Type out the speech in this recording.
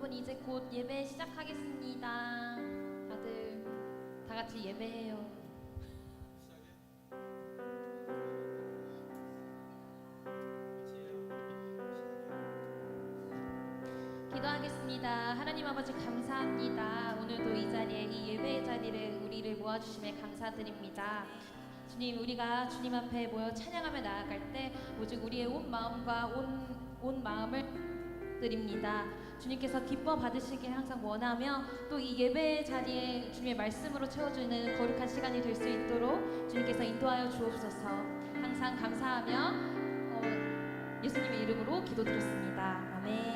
여러분 이제 곧 예배 시작하겠습니다. 다들 다 같이 예배해요. 기도하겠습니다. 하나님 아버지 감사합니다. 오늘도 이 자리에 이 예배의 자리를 우리를 모아주심에 감사드립니다. 주님 우리가 주님 앞에 모여 찬양하며 나아갈 때 오직 우리의 온 마음과 온, 온 마음을 드립니다. 주님께서 기뻐 받으시길 항상 원하며 또 이 예배 자리에 주님의 말씀으로 채워주는 거룩한 시간이 될 수 있도록 주님께서 인도하여 주옵소서. 항상 감사하며 어, 예수님의 이름으로 기도드렸습니다. 아멘.